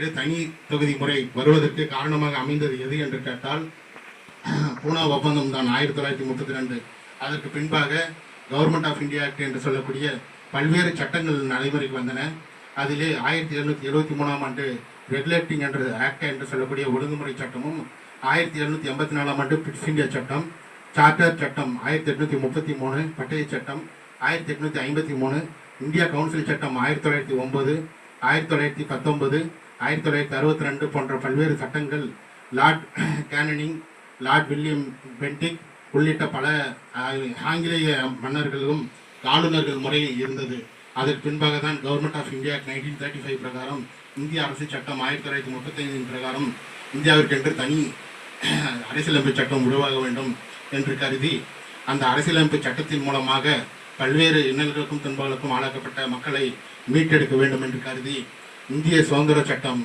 ஒதுக்கீடு தனி தொகுதி முறை வருவதற்கு காரணமாக அமைந்தது எது என்று கேட்டால் பூனா ஒப்பந்தம் தான் ஆயிரத்தி தொள்ளாயிரத்தி முப்பத்தி ரெண்டு. அதற்கு பின்பாக கவர்மெண்ட் ஆஃப் இந்தியா ஆக்ட் என்று சொல்லக்கூடிய பல்வேறு சட்டங்கள் நடைமுறைக்கு வந்தன. அதிலே ஆயிரத்தி எழுநூற்றி எழுபத்தி மூணாம் ஆண்டு ரெகுலேட்டிங் என்ற ஆக்ட் என்று சொல்லக்கூடிய ஒழுங்குமுறை சட்டமும் ஆயிரத்தி எழுநூற்றி எண்பத்தி நாலாம் ஆண்டு பிட்ஸ் இந்தியா சட்டம் சார்ட்டர் சட்டம் ஆயிரத்தி எட்நூற்றி முப்பத்தி மூணு பட்டய சட்டம் ஆயிரத்தி எட்நூற்றி ஐம்பத்தி மூணு இந்தியா கவுன்சில் சட்டம் ஆயிரத்தி தொள்ளாயிரத்தி ஒன்பது ஆயிரத்தி தொள்ளாயிரத்தி பத்தொன்பது ஆயிரத்தி தொள்ளாயிரத்தி அறுபத்தி ரெண்டு போன்ற பல்வேறு சட்டங்கள் Lord Canning Lord William Bentinck உள்ளிட்ட பல ஆங்கிலேய மன்னர்களும் ஆளுநர்கள் முறையில் இருந்தது. அதற்கு பின்பாக தான் government of India nineteen thirty five பிரகாரம் இந்திய அரசு சட்டம் ஆயிரத்தி தொள்ளாயிரத்தி முப்பத்தைந்தின் பிரகாரம் இந்தியாவிற்கென்று தனி அரசியலமைப்பு சட்டம் உருவாக வேண்டும் என்று கருதி அந்த அரசியலமைப்பு சட்டத்தின் மூலமாக பல்வேறு இன்னல்களுக்கும் துன்பங்களுக்கும் ஆளாக்கப்பட்ட மக்களை மீட்டெடுக்க வேண்டும் என்று கருதி இந்திய சுதந்திர சட்டம்.